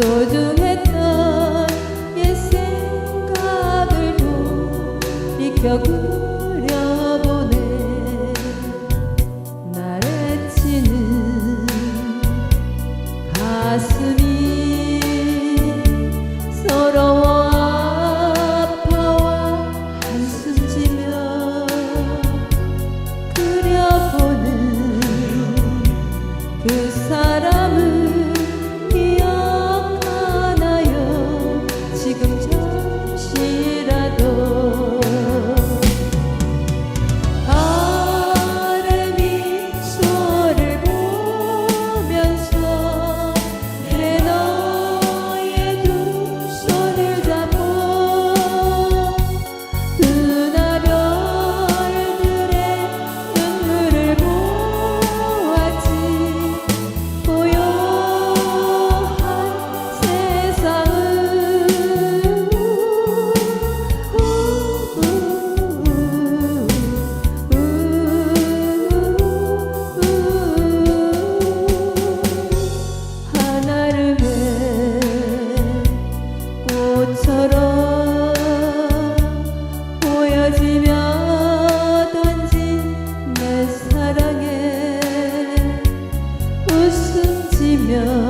소중했던 옛 생각을 돌이켜 you